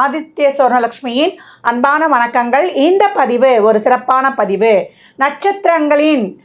ஆதித்ய சுவர்ணலக்ஷ்மியின் அன்பான வணக்கங்கள். இந்த பதிவு ஒரு சிறப்பான பதிவு. நட்சத்திரங்களின்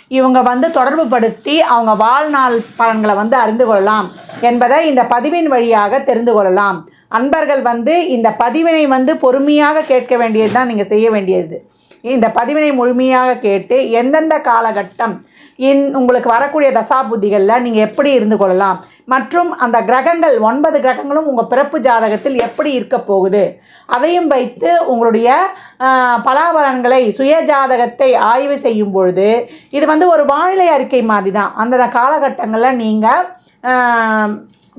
இவங்க வந்து தொடர்பு படுத்தி அவங்க வாழ்நாள் பலன்களை வந்து அறிந்து கொள்ளலாம் என்பதை இந்த பதிவின் வழியாக தெரிந்து கொள்ளலாம். அன்பர்கள் வந்து இந்த பதிவினை வந்து பொறுமையாக கேட்க வேண்டியது தான் நீங்கள் செய்ய வேண்டியது. இந்த பதிவினை முழுமையாக கேட்டு எந்தெந்த காலகட்டம் இன் உங்களுக்கு வரக்கூடிய தசாபுத்திகளில் நீங்கள் எப்படி இருந்து கொள்ளலாம்? மற்றும் அந்த கிரகங்கள் ஒன்பது கிரகங்களும் உங்கள் பிறப்பு ஜாதகத்தில் எப்படி இருக்க போகுது? அதையும் வைத்து உங்களுடைய ஆஹ், பலாபலன்களை சுய ஜாதகத்தை ஆய்வு செய்யும் பொழுது இது வந்து ஒரு வானிலை அறிக்கை மாதிரி தான் அந்தந்த காலகட்டங்களில் நீங்கள்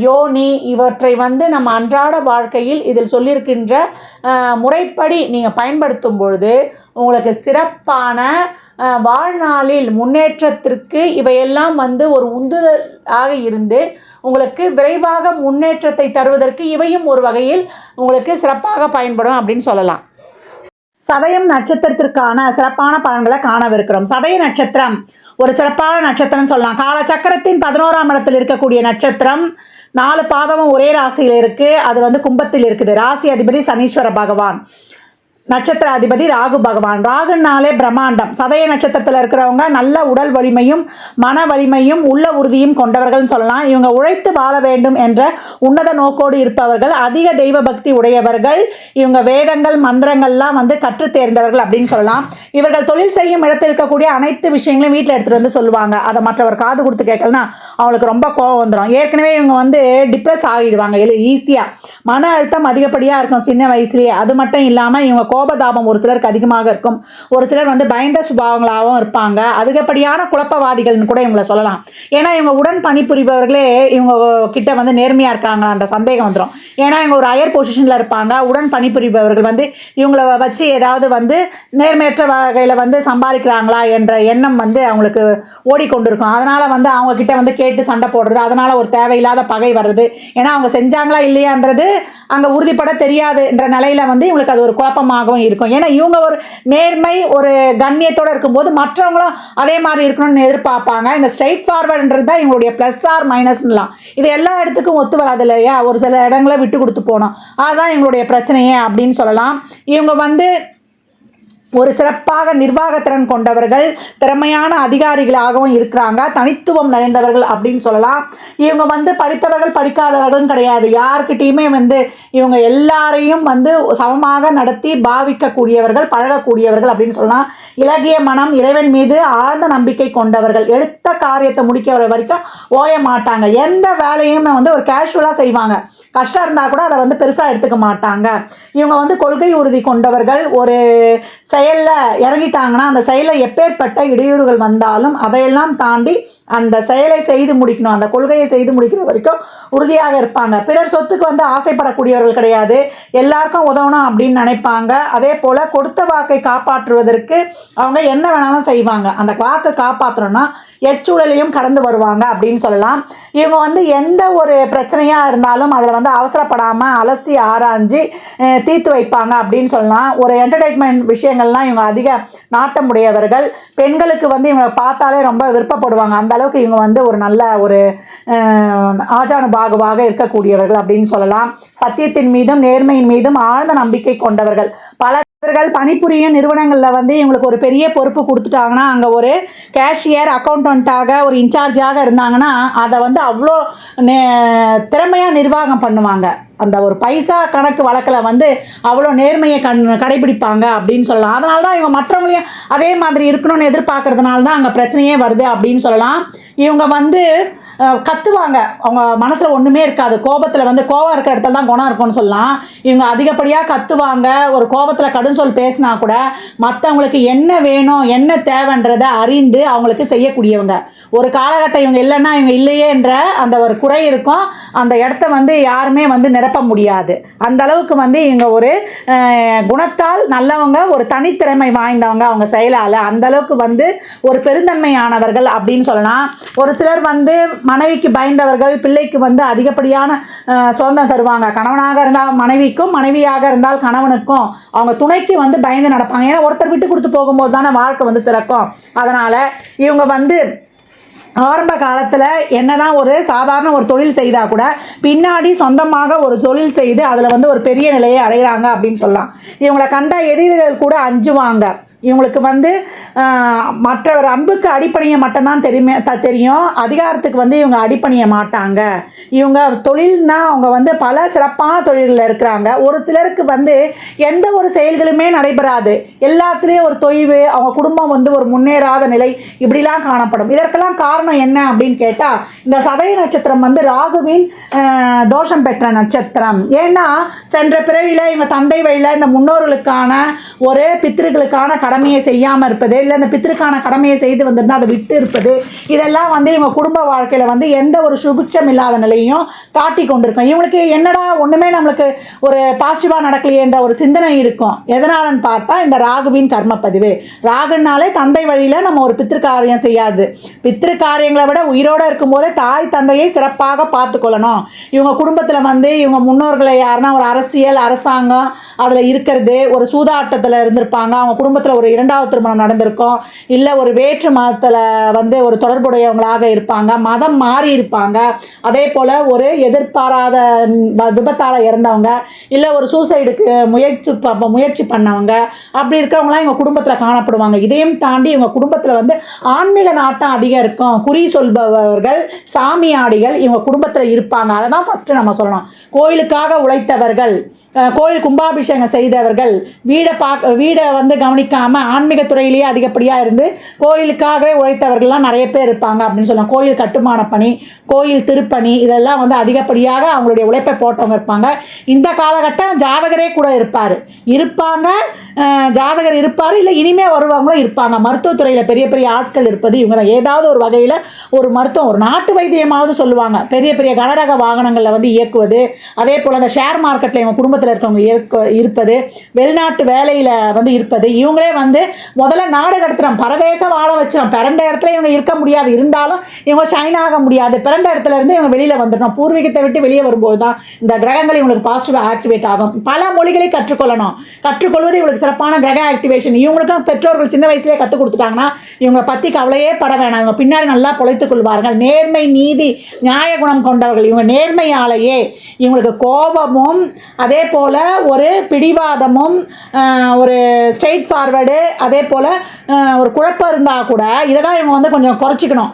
யோனி இவற்றை வந்து நம்ம அன்றாட வாழ்க்கையில் இதில் சொல்லியிருக்கின்ற முறைப்படி நீங்கள் பயன்படுத்தும் பொழுது உங்களுக்கு சிறப்பான வாழ்நாளில் முன்னேற்றத்திற்கு இவையெல்லாம் வந்து ஒரு உந்துதலாக இருந்து உங்களுக்கு விரைவாக முன்னேற்றத்தை தருவதற்கு இவையும் ஒரு வகையில் உங்களுக்கு சிறப்பாக பயன்படும் அப்படின்னு சொல்லலாம். சதயம் நட்சத்திரத்திற்கான சிறப்பான பலன்களை காணவிருக்கிறோம். சதய நட்சத்திரம் ஒரு சிறப்பான நட்சத்திரம் சொல்லலாம். காலச்சக்கரத்தின் பதினோராம் இடத்தில் இருக்கக்கூடிய நட்சத்திரம் நாலு பாதமும் ஒரே ராசியில் இருக்குது அது வந்து கும்பத்தில் இருக்குது. ராசி அதிபதி சனீஸ்வர பகவான். நட்சத்திர அதிபதி ராகு பகவான். ராகுனாலே பிரம்மாண்டம். சதய நட்சத்திரத்தில் இருக்கிறவங்க நல்ல உடல் வலிமையும் மன வலிமையும் உள்ள உறுதியும் கொண்டவர்கள்னு சொல்லலாம். இவங்க உழைத்து வாழ வேண்டும் என்ற உன்னத நோக்கோடு இருப்பவர்கள் அதிக தெய்வ பக்தி உடையவர்கள் இவங்க வேதங்கள் மந்திரங்கள்லாம் வந்து கற்றுத் தேர்ந்தவர்கள் அப்படின்னு சொல்லலாம். இவர்கள் தொழில் செய்யும் இடத்தில் இருக்கக்கூடிய அனைத்து விஷயங்களையும் வீட்டில் எடுத்துகிட்டு வந்து சொல்லுவாங்க. அதை மற்றவர் காது கொடுத்து கேட்கலனா அவங்களுக்கு ரொம்ப கோவம் வந்துடும் ஏற்கனவே இவங்க வந்து டிப்ரெஸ் ஆகிடுவாங்க. எழு ஈஸியாக மன அழுத்தம் அதிகப்படியாக இருக்கும் சின்ன வயசுலேயே. அது மட்டும் இல்லாமல் இவங்க கோபதாபம் ஒரு சிலருக்கு அதிகமாக இருக்கும். ஒரு சிலர் வந்து பயந்த சுபாவங்களாகவும் இருப்பாங்க. அதிகப்படியான குழப்பவாதிகள்னு கூட இவங்களை சொல்லலாம். ஏன்னா இவங்க உடன் பணிபுரிபவர்களே இவங்க கிட்ட வந்து நேர்மையாக இருக்காங்களான்ற சந்தேகம் வந்துடும் ஏன்னா இவங்க ஒரு ஹையர் பொசிஷனில் இருப்பாங்க. உடன் பணிபுரிபவர்கள் வந்து இவங்கள வச்சு ஏதாவது வந்து நேர்மையற்ற வகையில் வந்து சம்பாதிக்கிறாங்களா என்ற எண்ணம் வந்து அவங்களுக்கு ஓடிக்கொண்டிருக்கும். அதனால் வந்து அவங்க கிட்ட வந்து கேட்டு சண்டை போடுறது அதனால் ஒரு தேவையில்லாத பகை வர்றது. ஏன்னா அவங்க செஞ்சாங்களா இல்லையான்றது அங்கே உறுதிப்பட தெரியாது என்ற வந்து இவங்களுக்கு அது ஒரு குழப்பமாக குழப்பமாகவும் இருக்கும். ஏன்னா இவங்க ஒரு நேர்மை ஒரு கண்ணியத்தோடு இருக்கும்போது மற்றவங்களும் அதே மாதிரி இருக்கணும்னு எதிர்பார்ப்பாங்க. இந்த ஸ்ட்ரைட் ஃபார்வர்டுன்றது தான் இவங்களுடைய ப்ளஸ் ஆர் மைனஸ்லாம் இது எல்லா இடத்துக்கும் ஒத்து வராது இல்லையா? ஒரு சில இடங்களை விட்டு கொடுத்து போனோம் அதுதான் எங்களுடைய பிரச்சனையே அப்படின்னு சொல்லலாம். இவங்க வந்து ஒரு சிறப்பாக நிர்வாகத்திறன் கொண்டவர்கள் திறமையான அதிகாரிகளாகவும் இருக்கிறாங்க. தனித்துவம் நிறைந்தவர்கள் அப்படின்னு சொல்லலாம். இவங்க வந்து படித்தவர்கள் படிக்காதவர்களும் கிடையாது. யாருக்கிட்டேயுமே வந்து இவங்க எல்லாரையும் வந்து சமமாக நடத்தி பாவிக்கக்கூடியவர்கள் பழகக்கூடியவர்கள் அப்படின்னு சொல்லலாம். இலகிய மனம் இறைவன் மீது ஆழ்ந்த நம்பிக்கை கொண்டவர்கள். எடுத்த காரியத்தை முடிக்கிற வரைக்கும் ஓய மாட்டாங்க. எந்த வேலையுமே வந்து ஒரு கேஷுவலாக செய்வாங்க. கஷ்டம் இருந்தால் கூட அதை வந்து பெருசாக எடுத்துக்க மாட்டாங்க. இவங்க வந்து கொள்கை உறுதி கொண்டவர்கள். ஒரு செயலில் இறங்கிட்டாங்கன்னா அந்த செயலில் எப்பேற்பட்ட இடையூறுகள் வந்தாலும் அதையெல்லாம் தாண்டி அந்த செயலை செய்து முடிக்கணும். அந்த கொள்கையை செய்து முடிக்கிற வரைக்கும் உறுதியாக இருப்பாங்க. பிறர் சொத்துக்கு வந்து ஆசைப்படக்கூடியவர்கள் கிடையாது. எல்லாருக்கும் உதவணும் அப்படின்னு நினைப்பாங்க. அதே போல் கொடுத்த வாக்கை காப்பாற்றுவதற்கு அவங்க என்ன வேணாலும் செய்வாங்க. அந்த வாக்கை காப்பாற்றணும்னா எச்சூழலையும் கடந்து வருவாங்க அப்படின்னு சொல்லலாம். இவங்க வந்து எந்த ஒரு பிரச்சனையாக இருந்தாலும் அதில் வந்து அவசரப்படாமல் அலசி ஆராய்ஞ்சு தீர்த்து வைப்பாங்க அப்படின்னு சொல்லலாம். ஒரு என்டர்டைன்மெண்ட் விஷயங்கள்லாம் இவங்க அதிக நாட்டமுடையவர்கள். பெண்களுக்கு வந்து இவங்க பார்த்தாலே ரொம்ப விருப்பப்படுவாங்க. அந்த அளவுக்கு இவங்க வந்து ஒரு நல்ல ஒரு அஹ், ஆஜானுபாகுவாக இருக்கக்கூடியவர்கள் அப்படின்னு சொல்லலாம். சத்தியத்தின் மீதும் நேர்மையின் மீதும் ஆழ்ந்த நம்பிக்கை கொண்டவர்கள். பல இவர்கள் பணிபுரியும் நிறுவனங்களில் வந்து இவங்களுக்கு ஒரு பெரிய பொறுப்பு கொடுத்துட்டாங்கன்னா அங்கே ஒரு கேஷியர் அக்கௌண்டண்ட்டாக ஒரு இன்சார்ஜாக இருந்தாங்கன்னா அதை வந்து அவ்வளோ நே- திறமையாக நிர்வாகம் பண்ணுவாங்க. அந்த ஒரு பைசா கணக்கு வழக்கில் வந்து அவ்வளோ நேர்மையை கண் கடைபிடிப்பாங்க அப்படின்னு சொல்லலாம். அதனால தான் இவங்க மற்றவங்களையும் அதே மாதிரி இருக்கணும்னு எதிர்பார்க்கறதுனால தான் அங்கே பிரச்சனையே வருது அப்படின்னு சொல்லலாம். இவங்க வந்து கத்துவாங்க. அவங்க மனசில் ஒன்றுமே இருக்காது. கோபத்தில் வந்து கோவம் இருக்கிற இடத்துல தான் குணம் இருக்கும்னு சொல்லலாம். இவங்க அதிகப்படியாக கத்துவாங்க. ஒரு கோபத்தில் கடும் சொல் பேசினா கூட மற்றவங்களுக்கு என்ன வேணும் என்ன தேவைன்றதை அறிந்து அவங்களுக்கு செய்யக்கூடியவங்க. ஒரு காலகட்டம் இவங்க இல்லைன்னா இவங்க இல்லையேன்ற அந்த ஒரு குறை இருக்கும். அந்த இடத்த வந்து யாருமே வந்து நிரப்ப முடியாது. அந்த அளவுக்கு வந்து இவங்க ஒரு குணத்தால் நல்லவங்க ஒரு தனித்திறமை வாய்ந்தவங்க அவங்க செயலால். அந்த அளவுக்கு வந்து ஒரு பெருந்தன்மையானவர்கள் அப்படின்னு சொல்லலாம். ஒரு சிலர் வந்து மனைவிக்கு பயந்தவர்கள் பிள்ளைக்கு வந்து அதிகப்படியான சுதந்திரம் தருவாங்க. கணவனாக இருந்தால் மனைவிக்கும் மனைவியாக இருந்தால் கணவனுக்கும் அவங்க துணைக்கு வந்து பயந்து நடப்பாங்க. ஏன்னா ஒருத்தர் விட்டு கொடுத்து போகும்போது தானே வாழ்க்கை வந்து சிறக்கும். அதனால் இவங்க வந்து ஆரம்ப காலத்தில் என்னதான் ஒரு சாதாரண ஒரு தொழில் செய்தால் கூட பின்னாடி சொந்தமாக ஒரு தொழில் செய்து அதில் வந்து ஒரு பெரிய நிலையை அடைகிறாங்க அப்படின்னு சொல்லலாம். இவங்களை கண்ட எதிரிகள் கூட அஞ்சுவாங்க. இவங்களுக்கு வந்து மற்றவர் அன்புக்கு அடிப்பணிய மட்டும்தான் தெரியுமே த தெரியும். அதிகாரத்துக்கு வந்து இவங்க அடிப்பணிய மாட்டாங்க. இவங்க தொழில்னா அவங்க வந்து பல சிறப்பான தொழில்களில் இருக்கிறாங்க. ஒரு சிலருக்கு வந்து எந்த ஒரு செயல்களுமே நடைபெறாது. எல்லாத்துலேயும் ஒரு தொய்வு அவங்க குடும்பம் வந்து ஒரு முன்னேறாத நிலை இப்படிலாம் காணப்படும். இதற்கெல்லாம் காரணம் என்ன அப்படின்னு கேட்டால் இந்த சதய நட்சத்திரம் வந்து ராகுவின் தோஷம் பெற்ற நட்சத்திரம். ஏன்னா சென்ற பிறவியில் இவங்க தந்தை வழியில் இந்த முன்னோர்களுக்கான ஒரு பித்திருக்களுக்கான கடமையை செய்யாமல் இருப்பது இல்லை அந்த பித்திருக்கான கடமையை செய்து வந்திருந்தால் அதை விட்டு இருப்பது இதெல்லாம் வந்து இவங்க குடும்ப வாழ்க்கையில் வந்து எந்த ஒரு சுபிட்சம் இல்லாத நிலையும் காட்டி கொண்டிருக்கும். இவங்களுக்கு என்னடா ஒன்றுமே நம்மளுக்கு ஒரு பாசிட்டிவாக நடக்கலையேன்ற ஒரு சிந்தனை இருக்கும். எதனாலன்னு பார்த்தா இந்த ராகுவின் கர்மப்பதிவு. ராகுனாலே தந்தை வழியில் நம்ம ஒரு பித்திருக்காரியம் செய்யாது. பித்திருக்காரியங்களை விட உயிரோடு இருக்கும்போதே தாய் தந்தையை சிறப்பாக பார்த்துக்கொள்ளணும். இவங்க குடும்பத்தில் வந்து இவங்க முன்னோர்களை யாருன்னா ஒரு அரசியல் அரசாங்கம் அதில் இருக்கிறது ஒரு சூதாட்டத்தில் இருந்திருப்பாங்க. அவங்க குடும்பத்தில் ஒரு இரண்டாவது திருமணம் நடந்திருக்கும். இல்லை ஒரு வேற்று மதத்தில் வந்து ஒரு தொடர்புடையவங்களாக இருப்பாங்க. மதம் மாறி இருப்பாங்க. அதே போல் ஒரு எதிர்பாராத விபத்தால் இறந்தவங்க இல்லை ஒரு சூசைடுக்கு முயற்சி முயற்சி பண்ணவங்க அப்படி இருக்கிறவங்களாம் இவங்க குடும்பத்தில் காணப்படுவாங்க. இதையும் தாண்டி இவங்க குடும்பத்தில் வந்து ஆன்மீக நாட்டம் அதிகம் இருக்கும். குறி சொல்பவர்கள் சாமியாடிகள் இவங்க குடும்பத்தில் இருப்பாங்க. அதை தான் ஃபஸ்ட்டு நம்ம சொல்லணும். கோயிலுக்காக உழைத்தவர்கள் கோயில் கும்பாபிஷேகம் செய்தவர்கள் வீடை பார்க்க வீடை வந்து இல்லாமல் ஆன்மீக துறையிலேயே அதிகப்படியாக இருந்து கோயிலுக்காகவே உழைத்தவர்கள்லாம் நிறைய பேர் இருப்பாங்க அப்படின்னு சொல்லலாம். கோயில் கட்டுமான பணி கோயில் திருப்பணி இதெல்லாம் வந்து அதிகப்படியாக அவங்களுடைய உழைப்பை போட்டவங்க இருப்பாங்க. இந்த காலகட்டம் ஜாதகரே கூட இருப்பார். இருப்பாங்க ஜாதகர் இருப்பார் இல்லை இனிமே வருவாங்களும் இருப்பாங்க. மருத்துவத்துறையில் பெரிய பெரிய ஆட்கள் இருப்பது இவங்க தான். ஏதாவது ஒரு வகையில் ஒரு மருத்துவம் ஒரு நாட்டு வைத்தியமாவது சொல்லுவாங்க. பெரிய பெரிய கனரக வாகனங்களில் வந்து இயக்குவது அதே போல் அந்த ஷேர் மார்க்கெட்டில் இவங்க குடும்பத்தில் இருக்கவங்க இருப்பது வெளிநாட்டு வேலையில் வந்து இருப்பது இவங்களே வந்து முதல்ல நாடு கடத்துகிறோம் பரதேசம் வாழ வச்சிடும் பிறந்த இடத்துல இவங்க இருக்க முடியாது. இருந்தாலும் இவங்க ஷைன் ஆக முடியாது. பிறந்த இடத்துல இருந்து இவங்க வெளியில் வந்துடணும். பூர்வீகத்தை விட்டு வெளியே வரும்போது தான் இந்த கிரகங்கள் இவங்களுக்கு பாசிட்டிவாக ஆக்டிவேட் ஆகும். பல மொழிகளை கற்றுக்கொள்ளணும். கற்றுக்கொள்வது இவங்களுக்கு சிறப்பான கிரக ஆக்டிவேஷன் இவங்களுக்கும் பெற்றோர்கள் சின்ன வயசுலேயே கற்றுக் கொடுத்துட்டாங்கன்னா இவங்க பற்றி கவலையே பட வேணாம். இவங்க பின்னாடி நல்லா பொழைத்துக் கொள்வார்கள். நேர்மை நீதி நியாய குணம் கொண்டவர்கள். இவங்க நேர்மையாலேயே இவங்களுக்கு கோபமும் அதே போல் ஒரு பிடிவாதமும் ஒரு ஸ்ட்ரெயிட் ஃபார்வர்டு அதே போல் ஒரு குழப்பம் இருந்தால் கூட இதை தான் இவங்க வந்து கொஞ்சம் குறைச்சிக்கணும்.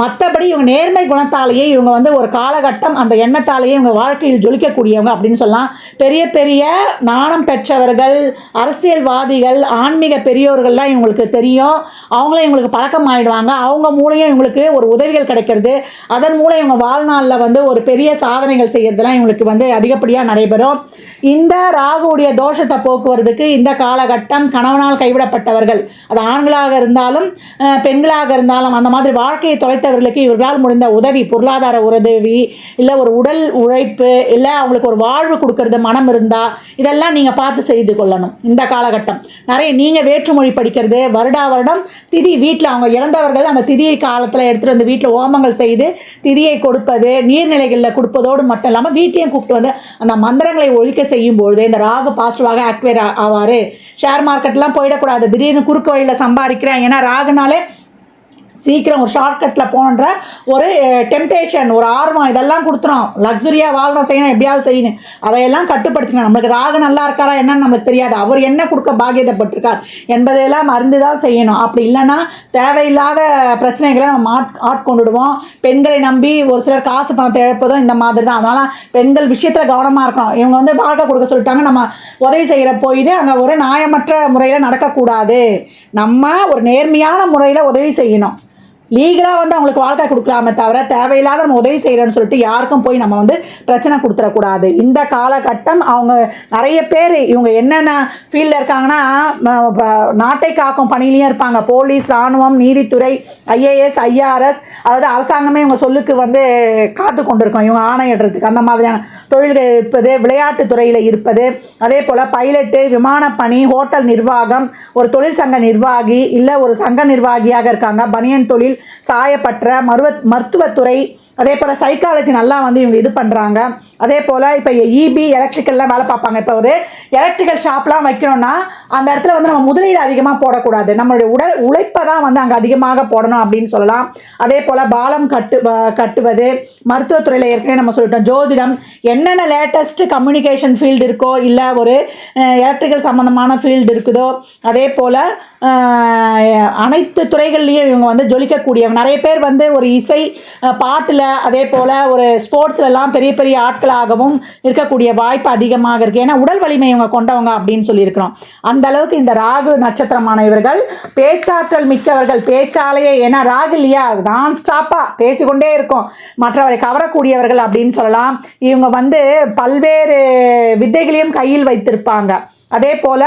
மற்றபடி இவங்க நேர்மை குணத்தாலேயே இவங்க வந்து ஒரு காலகட்டம் அந்த எண்ணத்தாலேயே இவங்க வாழ்க்கையில் ஜொலிக்கக்கூடியவங்க அப்படின்னு சொல்லலாம். பெரிய பெரிய நாணம் பெற்றவர்கள் அரசியல்வாதிகள் ஆன்மீக பெரியோர்கள்லாம் இவங்களுக்கு தெரியும். அவங்களும் இவங்களுக்கு பழக்கம் ஆயிடுவாங்க. அவங்க மூலியம் இவங்களுக்கு ஒரு உதவிகள் கிடைக்கிறது. அதன் மூலம் இவங்க வாழ்நாளில் வந்து ஒரு பெரிய சாதனைகள் செய்கிறதுலாம் இவங்களுக்கு வந்து அதிகப்படியாக நடைபெறும். இந்த ராகுவுடைய தோஷத்தை போக்குவரத்துக்கு இந்த காலகட்டம் கணவனால் கைவிடப்பட்டவர்கள். அது ஆண்களாக இருந்தாலும் பெண்களாக இருந்தாலும் அந்த மாதிரி வாழ்க்கையை தொலைத்தவர்களுக்கு இவர்களால் முடிந்த உதவி பொருளாதார உதவி இல்லை ஒரு உடல் உழைப்பு இல்லை அவங்களுக்கு ஒரு வாழ்வு கொடுக்கறது மனம் இருந்தால் இதெல்லாம் நீங்கள் பார்த்து செய்து கொள்ளணும் இந்த காலகட்டம். நிறைய நீங்கள் வேற்றுமொழி படிக்கிறது வருடா வருடம் திதி வீட்டில் அவங்க இறந்தவர்கள் அந்த திதியை காலத்தில் எடுத்துகிட்டு வந்து வீட்டில் ஓமங்கள் செய்து திதியை கொடுப்பது நீர்நிலைகளில் கொடுப்பதோடு மட்டும் இல்லாமல் வீட்டையும் கூப்பிட்டு வந்து அந்த மந்திரங்களை ஒழிக்க செய்யும் பொழுது இந்த ராகு பாசிட்டிவாக ஆக்டிவேட் ஆவார். ஷேர் மார்க்கெட்லாம் போயிடக்கூடாது. திடீர்னு குறுக்கு வழியில் சம்பாதிக்கிறேன். ஏன்னா ராகுனாலே சீக்கிரம் ஒரு ஷார்ட்கட்டில் போன்ற ஒரு டெம்டேஷன் ஒரு ஆர்வம் இதெல்லாம் கொடுத்துரும். லக்ஸுரியாக வாழணும் செய்யணும் எப்படியாவது செய்யணும். அதையெல்லாம் கட்டுப்படுத்திக்கணும். நம்மளுக்கு ராகு நல்லா இருக்காரா என்னன்னு நம்மளுக்கு தெரியாது. அவர் என்ன கொடுக்க பாக்கியத்தைப்பட்டிருக்கார் என்பதையெல்லாம் மருந்து தான் செய்யணும். அப்படி இல்லைன்னா தேவையில்லாத பிரச்சனைகளை நம்ம ஆட் ஆட்கொண்டுடுவோம். பெண்களை நம்பி ஒரு சிலர் காசு பணத்தை இழப்பதும் இந்த மாதிரி தான் அதனால் பெண்கள் விஷயத்தில் கவனமாக இருக்கணும். இவங்க வந்து வாழ்க்கை கொடுக்க சொல்லிட்டாங்க. நம்ம உதவி செய்கிற போயிட்டு அங்கே ஒரு நியாயமற்ற முறையில் நடக்கக்கூடாது. நம்ம ஒரு நேர்மையான முறையில் உதவி செய்யணும். லீகலாக வந்து அவங்களுக்கு வாழ்க்கை கொடுக்கலாமே தவிர தேவையில்லாத நம்ம உதவி செய்கிறோன்னு சொல்லிட்டு யாருக்கும் போய் நம்ம வந்து பிரச்சனை கொடுத்துடக்கூடாது. இந்த காலகட்டம் அவங்க நிறைய பேர் இவங்க என்னென்ன ஃபீல்டில் இருக்காங்கன்னா நாட்டை காக்கும் பணியிலையும் இருப்பாங்க. போலீஸ் இராணுவம் நீதித்துறை ஐஏஎஸ் ஐஆர்எஸ் அதாவது அரசாங்கமே இவங்க சொல்லுக்கு வந்து காத்து கொண்டிருக்கோம். இவங்க ஆணையிடுறதுக்கு அந்த மாதிரியான தொழில்கள் இருப்பது விளையாட்டு துறையில் இருப்பது அதே போல் பைலட்டு விமானப்பணி ஹோட்டல் நிர்வாகம் ஒரு தொழிற்சங்க நிர்வாகி இல்லை ஒரு சங்க நிர்வாகியாக இருக்காங்க. பனியன் தொழில் சாயப்பற்ற மருவ மருத்துவத்துறை அதே போல் சைக்காலஜி நல்லா வந்து இவங்க இது பண்ணுறாங்க அதே போல் இப்போ இபி எலக்ட்ரிக்கல்லாம் வேலை பார்ப்பாங்க. இப்போ ஒரு எலக்ட்ரிக்கல் ஷாப்லாம் வைக்கணும்னா அந்த இடத்துல வந்து நம்ம முதலீடு அதிகமாக போடக்கூடாது. நம்மளுடைய உடல் உழைப்பை தான் வந்து அங்கே அதிகமாக போடணும் அப்படின்னு சொல்லலாம். அதே போல் பாலம் கட்டு கட்டுவது மருத்துவத்துறையில் ஏற்கனவே நம்ம சொல்லிட்டோம். ஜோதிடம் என்னென்ன லேட்டஸ்ட் கம்யூனிகேஷன் ஃபீல்டு இருக்கோ இல்லை ஒரு எலக்ட்ரிக்கல் சம்மந்தமான ஃபீல்டு இருக்குதோ அதே போல் அனைத்து துறைகள்லேயும் இவங்க வந்து ஜொலிக்க ஜொலிக்கக்கூடியவங்க நிறைய பேர் வந்து ஒரு இசை பாட்டில் அதே போல் ஒரு ஸ்போர்ட்ஸ்லலாம் பெரிய பெரிய ஆட்களாகவும் இருக்கக்கூடிய வாய்ப்பு அதிகமாக இருக்குது ஏன்னா உடல் வலிமை இவங்க கொண்டவங்க அப்படின்னு சொல்லியிருக்கிறோம். அந்த அளவுக்கு இந்த ராகு நட்சத்திரமான இவர்கள் பேச்சாற்றல் மிக்கவர்கள் பேச்சாலேயே ஏன்னா ராகு இல்லையா? நான் ஸ்டாப்பாக பேசிக்கொண்டே இருக்கும். மற்றவரை கவரக்கூடியவர்கள் அப்படின்னு சொல்லலாம். இவங்க வந்து பல்வேறு வித்தைகளையும் கையில் வைத்திருப்பாங்க. அதே போல்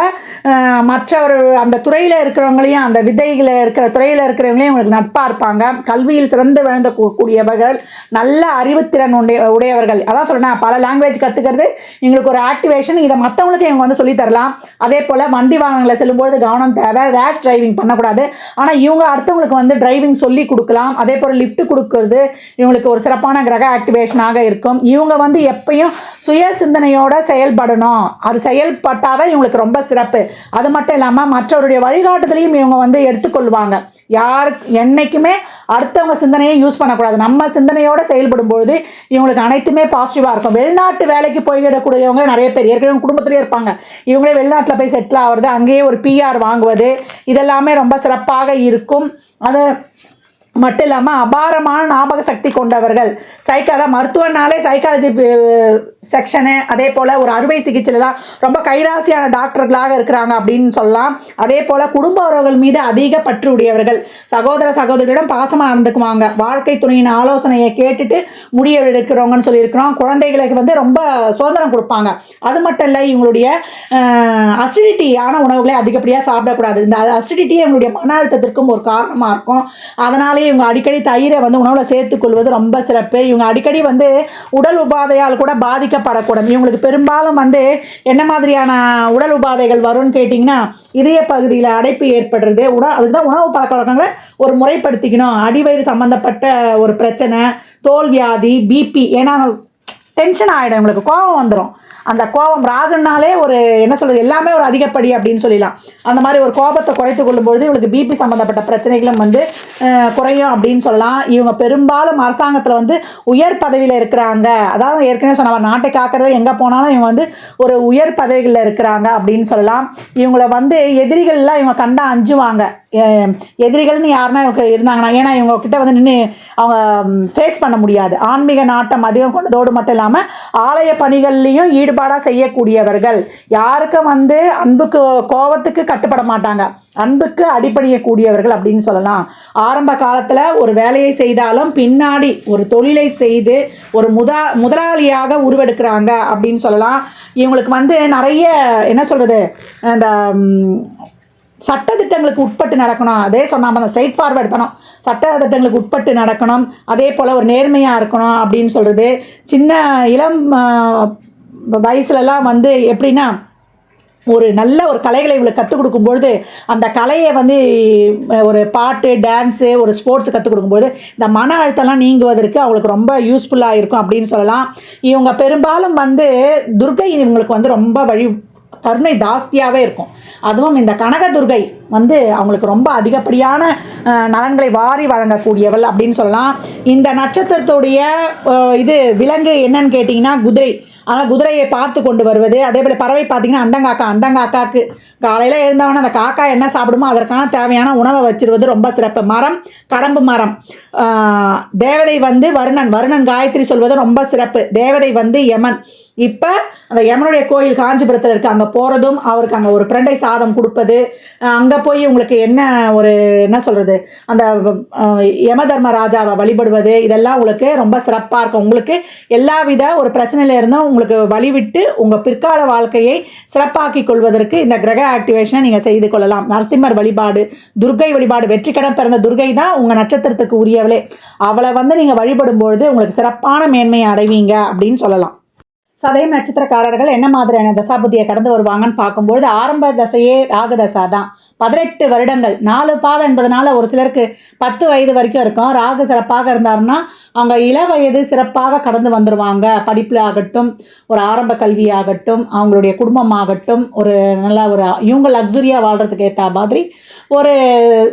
மற்றவர் அந்த துறையில் இருக்கிறவங்களையும் அந்த விதையில் இருக்கிற துறையில் இருக்கிறவங்களையும் இவங்களுக்கு நட்பாக இருப்பாங்க. கல்வியில் சிறந்து விழுந்த கூடியவர்கள் நல்ல அறிவுத்திறன் உடைய உடையவர்கள். அதான் சொல்றேன் பல லாங்குவேஜ் கற்றுக்கிறது எங்களுக்கு ஒரு ஆக்டிவேஷன் இதை மற்றவங்களுக்கு இவங்க வந்து சொல்லித் தரலாம். அதே போல் வண்டி வாகனங்களை செல்லும்போது கவனம் தேவை ரேஷ் டிரைவிங் பண்ணக்கூடாது. ஆனால் இவங்க அடுத்தவங்களுக்கு வந்து டிரைவிங் சொல்லி கொடுக்கலாம். அதே போல் லிஃப்ட் கொடுக்கறது இவங்களுக்கு ஒரு சிறப்பான கிரக ஆக்டிவேஷனாக இருக்கும். இவங்க வந்து எப்பயும் சுய சிந்தனையோட செயல்படணும். அது செயல்பட்டால் தான் இவங்களுக்கு ரொம்ப சிறப்பு. அது மட்டும் இல்லாமல் மற்றவருடைய வழிகாட்டுதலையும் இவங்க வந்து எடுத்துக்கொள்வாங்க. யார் என்னைக்குமே அடுத்தவங்க சிந்தனையை யூஸ் பண்ணக்கூடாது. நம்ம சிந்தனையோட செயல்படும் பொழுது இவங்களுக்கு அனைத்துமே பாசிட்டிவாக இருக்கும். வெளிநாட்டு வேலைக்கு போய்விடக்கூடியவங்க நிறைய பேர் ஏற்கனவே குடும்பத்திலே இருப்பாங்க. இவங்களே வெளிநாட்டில் போய் செட்டில் ஆகிறது அங்கேயே ஒரு பிஆர் வாங்குவது இதெல்லாமே ரொம்ப சிறப்பாக இருக்கும். அது மட்டும் இல்லாமல் அபாரமான ஞாபக சக்தி கொண்டவர்கள். சைக்கா அதான் மருத்துவனாலே சைக்காலஜி செக்ஷனு அதே போல் ஒரு அறுவை சிகிச்சைலாம் ரொம்ப கைராசியான டாக்டர்களாக இருக்கிறாங்க அப்படின்னு சொல்லலாம். அதே போல் குடும்ப உறவுகள் மீது அதிக பற்று உடையவர்கள் சகோதர சகோதரிகளிடம் பாசமாக நடந்துக்குவாங்க. வாழ்க்கை துணையின் ஆலோசனையை கேட்டுட்டு முடிய எடுக்கிறவங்கன்னு சொல்லியிருக்கிறோம். குழந்தைகளுக்கு வந்து ரொம்ப சுதந்திரம் கொடுப்பாங்க. அது மட்டும் இல்லை இவங்களுடைய அசிடிட்டியான உணவுகளை அதிகப்படியாக சாப்பிடக்கூடாது. இந்த அசிடிட்டியே இவங்களுடைய மன அழுத்தத்திற்கும் ஒரு காரணமாக இருக்கும். அதனாலே இவங்க அடிக்கடி தயிரை வந்து உணவில் சேர்த்துக்கொள்வது ரொம்ப சிறப்பு. இவங்க அடிக்கடி வந்து உடல் உபாதையால் கூட பாதிக்கப்படக்கூடும். இவங்களுக்கு பெரும்பாலும் வந்து என்ன மாதிரியான உடல் உபாதைகள் வரும்னு கேட்டிங்கன்னா இதய பகுதியில் அடைப்பு ஏற்படுறது உட அதுக்கு தான் உணவு பழக்க வழக்கங்களை ஒரு முறைப்படுத்திக்கணும். அடிவயிறு சம்மந்தப்பட்ட ஒரு பிரச்சனை தோல் வியாதி பிபி ஏன்னா டென்ஷன் ஆகிடும் இவங்களுக்கு கோபம் வந்துடும் அந்த கோபம் ராகுனாலே ஒரு என்ன சொல்கிறது எல்லாமே ஒரு அதிகப்படி அப்படின்னு சொல்லலாம் அந்த மாதிரி ஒரு கோபத்தை குறைத்து கொள்ளும்பொழுது இவங்களுக்கு பிபி சம்மந்தப்பட்ட பிரச்சனைகளும் வந்து குறையும் அப்படின்னு சொல்லலாம். இவங்க பெரும்பாலும் அரசாங்கத்தில் வந்து உயர் பதவியில் இருக்கிறாங்க. அதாவது ஏற்கனவே சொன்ன நாட்டை காக்கிறது எங்கே போனாலும் இவங்க வந்து ஒரு உயர் பதவிகளில் இருக்கிறாங்க அப்படின்னு சொல்லலாம். இவங்கள வந்து எதிரிகள்லாம் இவங்க கண்டா அஞ்சுவாங்க. எதிரிகள்னு யாருன்னா இவங்க இருந்தாங்கன்னா ஏன்னா இவங்க கிட்ட வந்து நின்று அவங்க ஃபேஸ் பண்ண முடியாது. ஆன்மீக நாட்டம் அதிகம் கொண்டதோடு மட்டும் இல்லாமல் ஆலய பணிகள்லையும் ஈடுபாடாக செய்யக்கூடியவர்கள். யாருக்கும் வந்து அன்புக்கு கோபத்துக்கு கட்டுப்பட மாட்டாங்க. அன்புக்கு அடிப்பணியக்கூடியவர்கள் அப்படின்னு சொல்லலாம். ஆரம்ப காலத்தில் ஒரு வேலையை செய்தாலும் பின்னாடி ஒரு தொழிலை செய்து ஒரு முதா முதலாளியாக உருவெடுக்கிறாங்க அப்படின்னு சொல்லலாம். இவங்களுக்கு வந்து நிறைய என்ன சொல்கிறது அந்த சட்டத்திட்டங்களுக்கு உட்பட்டு நடக்கணும். அதே சொன்னால் அந்த ஸ்ட்ரைட் ஃபார்வர்டு தனம் சட்டத்திட்டங்களுக்கு உட்பட்டு நடக்கணும். அதே போல் ஒரு நேர்மையாக இருக்கணும் அப்படின்னு சொல்கிறது சின்ன இளம் வயசுலலாம் வந்து எப்படின்னா ஒரு நல்ல ஒரு கலைகளை இவங்களுக்கு கற்றுக் கொடுக்கும்பொழுது அந்த கலையை வந்து ஒரு பாட்டு டான்ஸு ஒரு ஸ்போர்ட்ஸ் கற்றுக் கொடுக்கும்போது இந்த மன அழுத்தம்லாம் நீங்குவதற்கு அவளுக்கு ரொம்ப யூஸ்ஃபுல்லாக இருக்கும் அப்படின்னு சொல்லலாம். இவங்க பெரும்பாலும் வந்து துர்கை இவங்களுக்கு வந்து ரொம்ப வழி கருணை ஜாஸ்தியாகவே இருக்கும். அதுவும் இந்த கனக துர்கை வந்து அவங்களுக்கு ரொம்ப அதிகப்படியான நலன்களை வாரி வழங்கக்கூடியவள் அப்படின்னு சொல்லலாம். இந்த நட்சத்திரத்துடைய இது விலங்கு என்னன்னு கேட்டிங்கன்னா குதிரை. ஆனால் குதிரையை பார்த்து கொண்டு வருவது. அதே போல் பறவை பார்த்தீங்கன்னா அண்டங்காக்கா அண்டங்காக்காக்கு. காலையில் எழுந்தவன அந்த காக்கா என்ன சாப்பிடுமோ அதற்கான தேவையான உணவை வச்சிருவது ரொம்ப சிறப்பு. மரம் கடம்பு மரம். தேவதை வந்து வருணன். வருணன் காயத்ரி சொல்வது ரொம்ப சிறப்பு. தேவதை வந்து யமன். இப்போ அந்த யமனுடைய கோயில் காஞ்சிபுரத்தில் இருக்குது அங்கே போகிறதும் அவருக்கு அங்கே ஒரு பிரண்டை சாதம் கொடுப்பது அங்கே போய் உங்களுக்கு என்ன ஒரு என்ன சொல்கிறது அந்த யம தர்ம ராஜாவை வழிபடுவது இதெல்லாம் உங்களுக்கு ரொம்ப சிறப்பாக இருக்கும். உங்களுக்கு எல்லா வித ஒரு பிரச்சனையிலேருந்தும் உங்களுக்கு வழிவிட்டு உங்கள் பிற்கால வாழ்க்கையை சிறப்பாக்கி கொள்வதற்கு இந்த கிரக ஆக்டிவேஷனை நீங்கள் செய்து கொள்ளலாம். நரசிம்மர் வழிபாடு துர்கை வழிபாடு வெற்றிக்கடன் பிறந்த துர்கை தான் உங்கள் நட்சத்திரத்துக்கு உரியவளே. அவளை வந்து நீங்கள் வழிபடும் பொழுது உங்களுக்கு சிறப்பான மேன்மையை அடைவீங்க அப்படின்னு சொல்லலாம். சதயம் நட்சத்திரக்காரர்கள் என்ன மாதிரியான தசாபுத்தியை கடந்து வருவாங்கன்னு பார்க்கும்பொழுது ஆரம்ப தசையே ராகு தசா தான். பதினெட்டு வருடங்கள் நாலு பாதம் என்பதனால ஒரு சிலருக்கு பத்து வயது வரைக்கும் இருக்கும். ராகு சிறப்பாக இருந்தாருன்னா அவங்க இள வயது சிறப்பாக கடந்து வந்துடுவாங்க படிப்பில் ஆகட்டும் ஒரு ஆரம்ப கல்வியாகட்டும் அவங்களுடைய குடும்பமாகட்டும் ஒரு நல்ல ஒரு இவங்க லக்ஸுரியாக வாழ்கிறதுக்கு ஏற்ற மாதிரி ஒரு